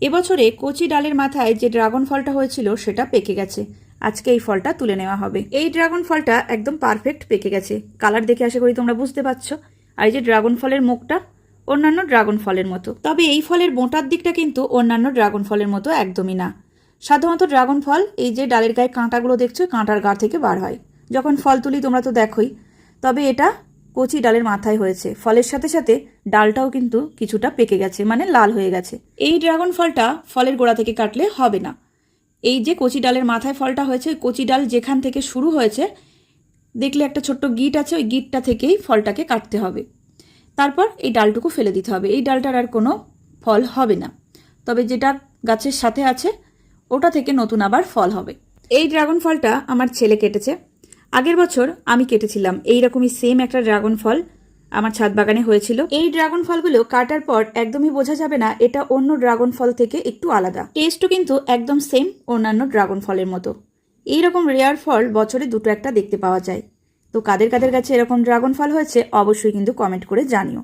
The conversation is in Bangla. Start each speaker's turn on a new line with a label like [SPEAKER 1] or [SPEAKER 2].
[SPEAKER 1] এবছরে কচি ডালের মাথায় যে ড্রাগন ফলটা হয়েছিল সেটা পেকে গেছে। আজকে এই ফলটা তুলে নেওয়া হবে। এই ড্রাগন ফলটা একদম পারফেক্ট পেকে গেছে। কালার দেখে আশা করি তোমরা বুঝতে পারছ। আর এই যে ড্রাগন ফলের মুখটা, অন্যান্য ড্রাগন ফলের মতো। তবে এই ফলের মোটার দিকটা কিন্তু অন্যান্য ড্রাগন ফলের মতো একদমই না। সাধারণত ড্রাগন ফল এই যে ডালের গায়ে কাঁটাগুলো দেখছ, কাঁটার গা থেকে বার হয়। যখন ফল তুলি তোমরা তো দেখোই। তবে এটা কচি ডালের মাথায় হয়েছে। ফলের সাথে সাথে ডালটাও কিন্তু কিছুটা পেকে গেছে মানে লাল হয়ে গেছে। এই ড্রাগন ফলটা ফলের গোড়া থেকে কাটলে হবে না। এই যে কচি ডালের মাথায় ফলটা হয়েছে, কচি ডাল যেখান থেকে শুরু হয়েছে, দেখলে একটা ছোট্ট গিট আছে, ওই গিটটা থেকেই ফলটাকে কাটতে হবে। তারপর এই ডালটুকু ফেলে দিতে হবে। এই ডালটার আর কোনো ফল হবে না। তবে যেটা গাছের সাথে আছে, ওটা থেকে নতুন আবার ফল হবে। এই ড্রাগন ফলটা আমার ছেলে কেটেছে। আগের বছর আমি কেটেছিলাম। এই রকমই সেম একটা ড্রাগন ফল আমার ছাদ বাগানে হয়েছিল। এই ড্রাগন ফলগুলো কাটার পর একদমই বোঝা যাবে না এটা অন্য ড্রাগন ফল থেকে একটু আলাদা। টেস্টও কিন্তু একদম সেম অন্যান্য ড্রাগন ফলের মতো। এইরকম রেয়ার ফল বছরে দুটো একটা দেখতে পাওয়া যায়। তো কাদের কাদের কাছে এরকম ড্রাগন ফল হয়েছে অবশ্যই কিন্তু কমেন্ট করে জানিও।